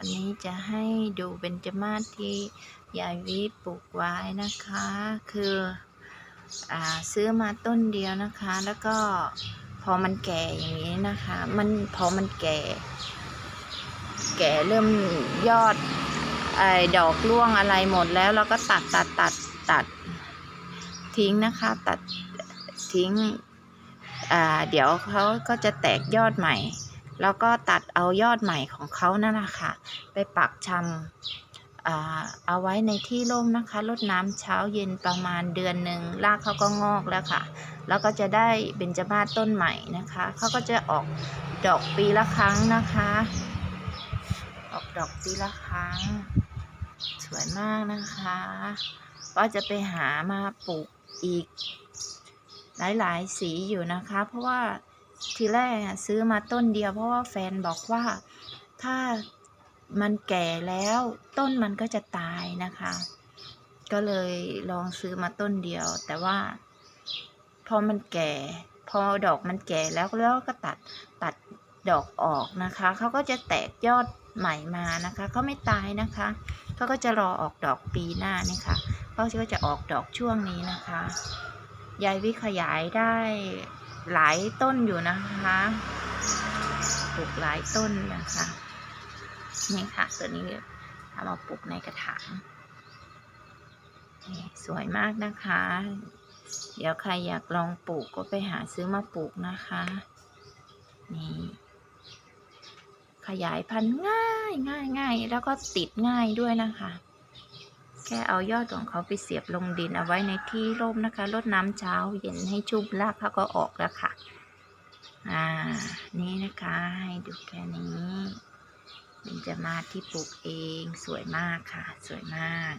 วันนี้จะให้ดูเบญจมาศที่ยายวิปลูกไว้นะคะ คืออาซื้อมาต้นเดียวนะคะ แล้วก็พอมันแก่อย่างนี้นะคะ มันพอมันแก่ แก่เริ่มยอดไอ้ดอกร่วงอะไรหมดแล้วเราก็ตัดตัดตัดตัดทิ้งนะคะ ตัดทิ้งอ่าเดี๋ยวเขาก็จะแตกยอดใหม่ แล้วก็ตัดเอายอดใหม่ของเขานั่นแหละค่ะ ไปปักชำเอาไว้ในที่ร่มนะคะรดน้ำเช้าเย็นประมาณเดือนหนึ่งรากเขาก็งอกแล้วค่ะ แล้วก็จะได้เบญจมาศต้นใหม่นะคะเขาก็จะออกดอกปีละครั้งนะคะ ออกดอกปีละครั้ง สวยมากนะคะ ก็จะไปหามาปลูกอีกหลาย ๆ สีอยู่นะคะ เพราะว่า ทีแรกซื้อมาต้นเดียวเพราะว่าแฟนบอกว่าถ้ามันแก่แล้วต้นมันก็จะตายนะคะ ก็เลยลองซื้อมาต้นเดียว แต่ว่าพอมันแก่ พอดอกมันแก่แล้วแล้วก็ตัดตัดดอกออกนะคะเขาก็จะแตกยอดใหม่มานะคะเขาไม่ตายนะคะเขาก็จะรอออกดอกปีหน้านี่ค่ะเขาก็จะออกดอกช่วงนี้นะคะ ยายวิขยายได้ หลายต้นอยู่นะคะปลูกหลายต้นนะคะนี่ค่ะตัวนี้เอามาปลูกในกระถางสวยมากนะคะ เดี๋ยวใครอยากลองปลูกก็ไปหาซื้อมาปลูกนะคะนี่ขยายพันธุ์ง่ายง่ายง่ายแล้วก็ติดง่ายด้วยนะคะ แค่เอายอดของเขาไปเสียบลงดินเอาไว้ในที่ร่มนะคะรดน้ำเช้าเย็นให้ชุ่มรากเขาก็ออกแล้วค่ะ อ่า นี่นะคะให้ดูแค่นี้เป็นจะมาที่ปลูกเองสวยมากค่ะ สวยมาก